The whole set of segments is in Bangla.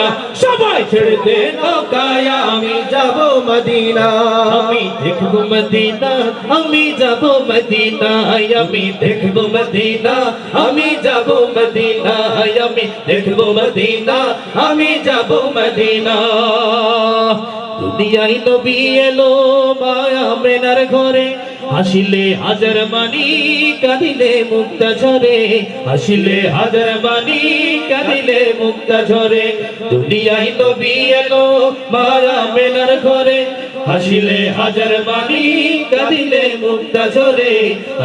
মদিনা। সবাই ছেড়ে দে নৌকায়, আমি যাব মদিনা। আমি দেখব মদিনা, আমি যাব মদিনা। আমি দেখব মদিনা, আমি যাব মদিনা। আমি দেখব মদিনা, আমি যাব মদিনা। দুনিয়ায় নবী এলো মায়া মেনার ঘরে। হাসিলে হাজার মানি, কাঁদিলে মুক্তা ঝরে। হাসিলে হাজার মানি, কাঁদিলে মুক্তা ঝরে। দুনিয়ায় নবী এলো মায়া মেনার ঘরে। হাসিলে হাজার মানি, কাঁদিলে মুক্তা ঝরে।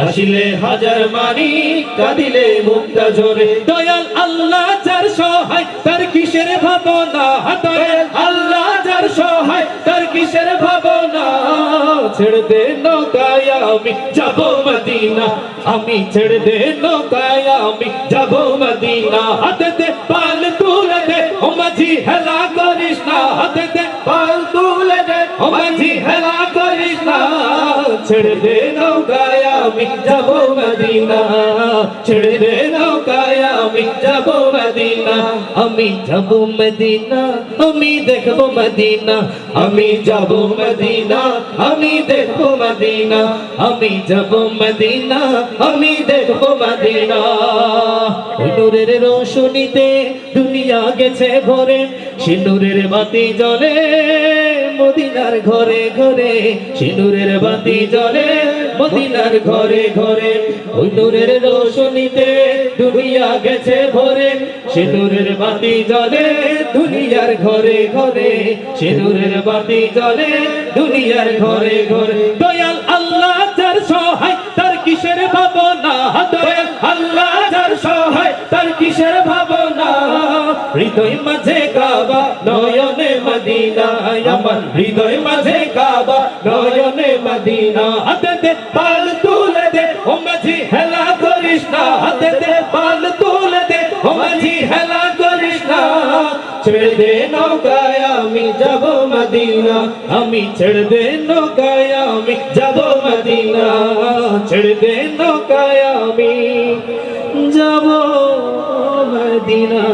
হাসিলে হাজার মানি, কাঁদিলে মুক্তা ঝরে। দয়াল আল্লাহ যার সহায়, তার কিসের ভাবনা দয়াল আল্লাহ যার সহায়, তার কিসের ভাবনা ছেড়ে দে নৌকায় আমি যাব মদিনা আমি ছেড়ে দে নৌকায় আমি যাব মদিনা হাতে দে পাল তুলে দে ও মাঝি হেলা করিস না হাতে দে পাল তুলে দে ও মাঝি হেলা করিস না ছেড়ে দে নৌকায় আমি যাব মদিনা ছেড়ে দে নৌকায় আমি যাব মদিনা, আমি যাব মদিনা, আমি দেখব মদিনা, আমি মদিনা আমি মদিনা, আমি যাব মদিনা, আমি দেখব মদিনা। নূরের রোশনীতে দুনিয়া গেছে ভরে সিঁদুরের বাতি জ্বলে মদিনার ঘরে ঘরে সিঁদুরের বাতি জ্বলে মদিনার ঘরে ঘরে। ওই নূরের রোশনীতে দুনিয়া গেছে ভরে। সিঁদুরের বাতি জ্বলে দুনিয়ার ঘরে ঘরে। সিঁদুরের বাতি জ্বলে দুনিয়ার ঘরে ঘরে। দয়াল আল্লাহ যার সহায়, তার কিসের ভাবনা? দয়াল আল্লাহ যার সহায়, তার কিসের ভাবনা? হৃদয় মাঝে কাবা, নয়নে মদিনা আমার হৃদয় মাঝে কাবা, নয়নে মদিনা হাতে দে, পাল তুলে দে, ও মাঝি হেলা করিস না। হাতে দে ছেড়ে দে নৌকায়, আমি যাব মদিনা। আমি ছেড়ে দে নৌকায়, আমি যাব মদিনা। ছেড়ে দে নৌকায়, আমি যাব মদিনা।